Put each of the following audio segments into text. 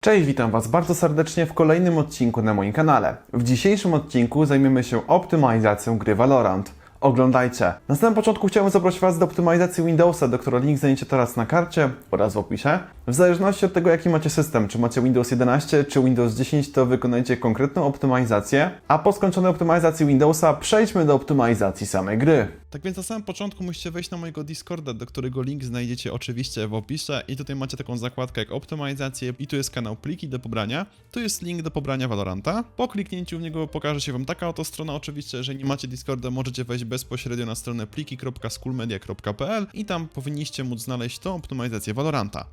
Cześć, witam Was bardzo serdecznie w kolejnym odcinku na moim kanale. W dzisiejszym odcinku zajmiemy się optymalizacją gry Valorant. Oglądajcie. Na samym początku chciałbym zaprosić Was do optymalizacji Windowsa, do której link znajdziecie teraz na karcie oraz w opisie. W zależności od tego, jaki macie system, czy macie Windows 11 czy Windows 10, to wykonajcie konkretną optymalizację, a po skończonej optymalizacji Windowsa przejdźmy do optymalizacji samej gry. Tak więc na samym początku musicie wejść na mojego Discorda, do którego link znajdziecie oczywiście w opisie i tutaj macie taką zakładkę jak optymalizację i tu jest kanał pliki do pobrania. Tu jest link do pobrania Valoranta. Po kliknięciu w niego pokaże się wam taka oto strona oczywiście, jeżeli nie macie Discorda możecie wejść bezpośrednio na stronę pliki.schoolmedia.pl i tam powinniście móc znaleźć tą optymalizację Valoranta.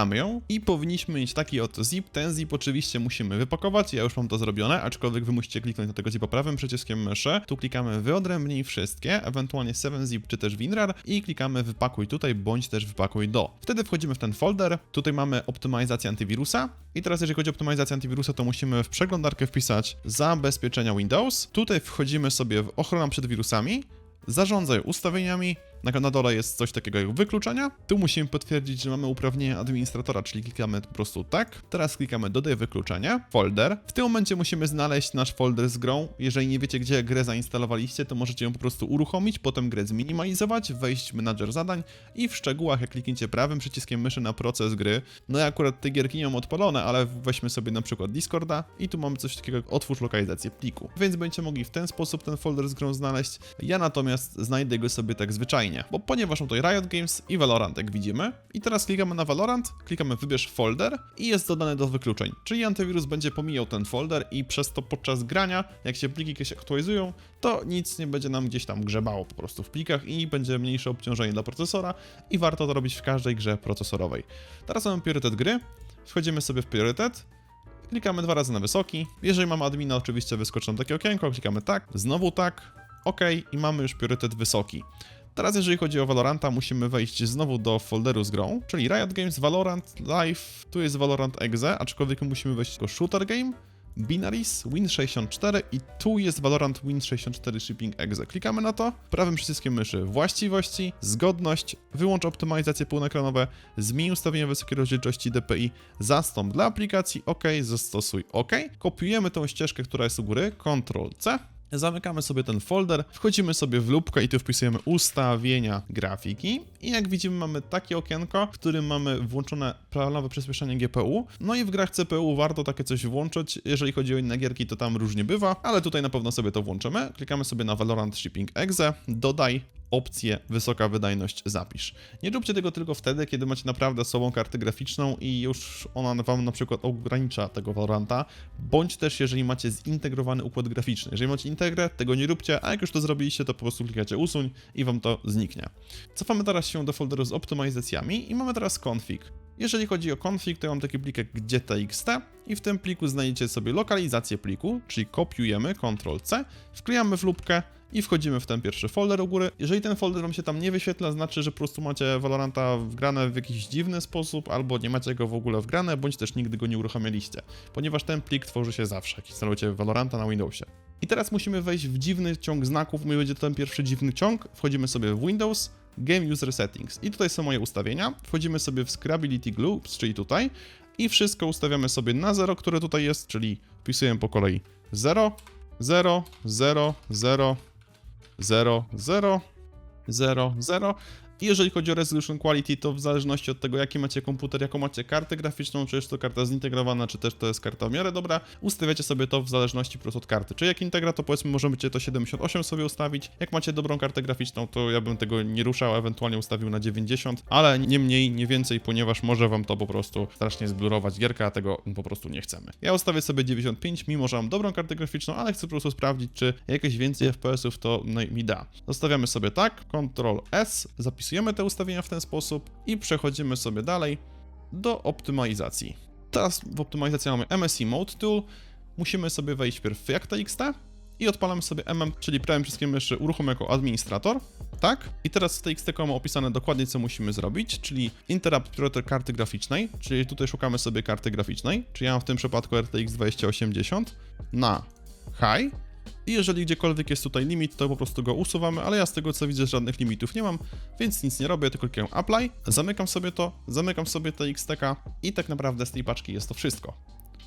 Pobieramy ją i powinniśmy mieć taki oto zip. Ten zip oczywiście musimy wypakować, ja już mam to zrobione, aczkolwiek wy musicie kliknąć na tego zipa prawym przyciskiem myszy. Tu klikamy wyodrębnij wszystkie, ewentualnie 7zip czy też WinRAR i klikamy wypakuj tutaj, bądź też wypakuj do. Wtedy wchodzimy w ten folder, tutaj mamy optymalizację antywirusa i teraz jeżeli chodzi o optymalizację antywirusa, to musimy w przeglądarkę wpisać zabezpieczenia Windows. Tutaj wchodzimy sobie w ochrona przed wirusami, zarządzaj ustawieniami. Na, na dole jest coś takiego jak wykluczenia. Tu musimy potwierdzić, że mamy uprawnienie administratora, czyli klikamy po prostu tak. Teraz klikamy dodaj wykluczenie, folder. W tym momencie musimy znaleźć nasz folder z grą. Jeżeli nie wiecie, gdzie grę zainstalowaliście, to możecie ją po prostu uruchomić, potem grę zminimalizować, wejść w menadżer zadań i w szczegółach, jak klikniecie prawym przyciskiem myszy na proces gry. No ja akurat te gierki nie mam odpalone, ale weźmy sobie na przykład Discorda i tu mamy coś takiego jak otwórz lokalizację pliku. Więc będziecie mogli w ten sposób ten folder z grą znaleźć. Ja natomiast znajdę go sobie tak zwyczajnie, bo ponieważ mam tutaj Riot Games i Valorant, jak widzimy. I teraz klikamy na Valorant, klikamy wybierz folder i jest dodane do wykluczeń. Czyli antywirus będzie pomijał ten folder i przez to podczas grania, jak się pliki się aktualizują, to nic nie będzie nam gdzieś tam grzebało po prostu w plikach i będzie mniejsze obciążenie dla procesora i warto to robić w każdej grze procesorowej. Teraz mamy priorytet gry, wchodzimy sobie w priorytet, Klikamy dwa razy na wysoki. Jeżeli mamy admina, oczywiście wyskoczy nam takie okienko, klikamy tak, znowu tak, OK i mamy już priorytet wysoki. Teraz jeżeli chodzi o Valoranta, musimy wejść znowu do folderu z grą, czyli Riot Games, Valorant, Live, tu jest Valorant Exe, aczkolwiek musimy wejść do Shooter Game, Binaries, Win64 i tu jest Valorant Win64 Shipping Exe. Klikamy na to, prawym przyciskiem myszy właściwości, zgodność, wyłącz optymalizacje półnekranowe, zmień ustawienia wysokiej rozdzielczości DPI, zastąp dla aplikacji OK, zastosuj OK. Kopiujemy tą ścieżkę, która jest u góry, Ctrl C, Zamykamy sobie ten folder, wchodzimy sobie w lubkę i tu wpisujemy ustawienia grafiki i jak widzimy mamy takie okienko, w którym mamy włączone planowe przyspieszenie GPU. No i w grach CPU warto takie coś włączyć, jeżeli chodzi o inne gierki to tam różnie bywa, ale tutaj na pewno sobie to włączymy. Klikamy sobie na Valorant Shipping Exe, dodaj opcję wysoka wydajność zapisz. Nie róbcie tego tylko wtedy, kiedy macie naprawdę sobą kartę graficzną i już ona wam na przykład ogranicza tego Valoranta, bądź też jeżeli macie zintegrowany układ graficzny. Jeżeli macie integrę, tego nie róbcie, a jak już to zrobiliście, to po prostu klikacie usuń i wam to zniknie. Cofamy teraz się do folderu z optymalizacjami i mamy teraz config. Jeżeli chodzi o config, to ja mam taki plik jak gdzie.txt i w tym pliku znajdziecie sobie lokalizację pliku, czyli kopiujemy Ctrl-C, wklejamy w lubkę i wchodzimy w ten pierwszy folder u góry. Jeżeli ten folder wam się tam nie wyświetla, znaczy, że po prostu macie Valoranta wgrane w jakiś dziwny sposób, albo nie macie go w ogóle wgrane, bądź też nigdy go nie uruchamialiście, ponieważ ten plik tworzy się zawsze, jak instalujecie Valoranta na Windowsie. I teraz musimy wejść w dziwny ciąg znaków, mój będzie ten pierwszy dziwny ciąg, wchodzimy sobie w Windows, Game User Settings. I tutaj są moje ustawienia, wchodzimy sobie w Scrability Groups, czyli tutaj. I wszystko ustawiamy sobie na 0, które tutaj jest, czyli wpisujemy po kolei 0, 0, 0, 0, 0, 0, 0, 0. I jeżeli chodzi o Resolution Quality, to w zależności od tego, jaki macie komputer, jaką macie kartę graficzną, czy jest to karta zintegrowana, czy też to jest karta w miarę dobra, ustawiacie sobie to w zależności po prostu od karty. Czy jak integra, to powiedzmy możecie to 78 sobie ustawić. Jak macie dobrą kartę graficzną, to ja bym tego nie ruszał, ewentualnie ustawił na 90, ale nie mniej, nie więcej, ponieważ może wam to po prostu strasznie zblurować gierkę, a tego po prostu nie chcemy. Ja ustawię sobie 95, mimo że mam dobrą kartę graficzną, ale chcę po prostu sprawdzić, czy jakieś więcej FPS-ów to no, mi da. Zostawiamy sobie tak, Ctrl S, zapisujemy te ustawienia w ten sposób i przechodzimy sobie dalej do optymalizacji. Teraz w optymalizacji mamy MSI Mode Tool, musimy sobie wejść wpierw w jak.txt i odpalamy sobie MM, czyli prawym przyciskiem myszy uruchom jako administrator, tak? I teraz w TXT mamy opisane dokładnie co musimy zrobić, czyli interrupt priority karty graficznej, czyli tutaj szukamy sobie karty graficznej, czyli ja mam w tym przypadku RTX 2080 na high I jeżeli gdziekolwiek jest tutaj limit, to po prostu go usuwamy, ale ja z tego co widzę żadnych limitów nie mam, więc nic nie robię, tylko klikam apply, zamykam sobie to, zamykam sobie te XTK i tak naprawdę z tej paczki jest to wszystko.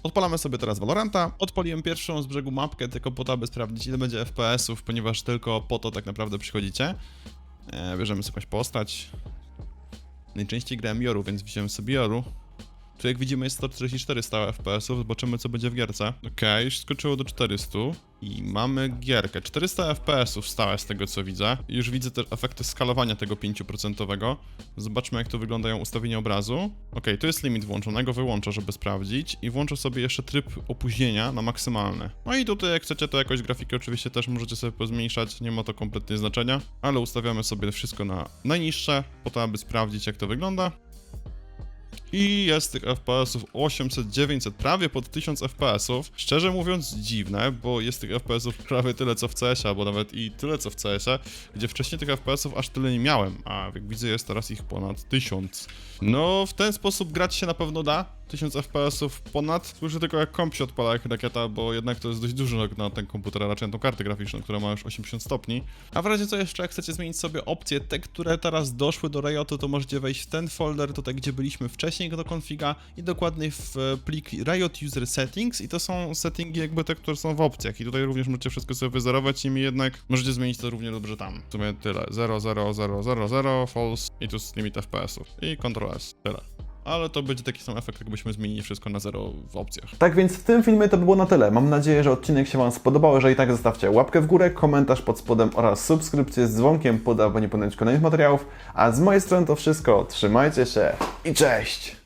Odpalamy sobie teraz Valoranta. Odpaliłem pierwszą z brzegu mapkę tylko po to, aby sprawdzić ile będzie FPS-ów, ponieważ tylko po to tak naprawdę przychodzicie. E, bierzemy sobie jakąś postać. Najczęściej grałem Joru, więc wziąłem sobie Joru. Tu jak widzimy jest 144 stałe FPS-ów, zobaczymy co będzie w gierce. Okej, już skoczyło do 400 i mamy gierkę. 400 FPS-ów stałe z tego co widzę. Już widzę też efekty skalowania tego 5%. Zobaczmy jak to wyglądają ustawienia obrazu. Okej, tu jest limit włączonego, wyłączę, żeby sprawdzić i włączę sobie jeszcze tryb opóźnienia na maksymalny. No i tutaj jak chcecie to jakoś grafiki oczywiście też możecie sobie pozmniejszać, nie ma to kompletnie znaczenia, ale ustawiamy sobie wszystko na najniższe, po to aby sprawdzić jak to wygląda. I jest tych FPS-ów 800, 900, prawie pod 1000 FPS-ów. Szczerze mówiąc dziwne, bo jest tych FPS-ów prawie tyle co w CS-ie, albo nawet i tyle co w CS-ie, gdzie wcześniej tych FPS-ów aż tyle nie miałem, a jak widzę jest teraz ich ponad 1000. No w ten sposób grać się na pewno da. 1000 FPS-ów ponad. Słyszę tylko jak komp się odpala jak rakieta, bo jednak to jest dość dużo na- ten komputer, a raczej na tą kartę graficzną, która ma już 80 stopni. A w razie co jeszcze, jak chcecie zmienić sobie opcje, te, które teraz doszły do Riotu, to możecie wejść w ten folder, tutaj gdzie byliśmy wcześniej do konfiga i dokładnie w e, plik Riot User Settings i to są settingi jakby te, które są w opcjach i tutaj również możecie wszystko sobie wyzerować, niemniej jednak możecie zmienić to równie dobrze tam. W sumie tyle, 0, 0, 0, 0, 0, false i tu jest limit FPS-ów i Ctrl S, tyle. Ale to będzie taki sam efekt, jakbyśmy zmienili wszystko na 0 w opcjach. Tak więc w tym filmie to by było na tyle. Mam nadzieję, że odcinek się Wam spodobał. Jeżeli tak, zostawcie łapkę w górę, komentarz pod spodem oraz subskrypcję z dzwonkiem, pod aby nie pominąć kolejnych materiałów. A z mojej strony to wszystko. Trzymajcie się i cześć!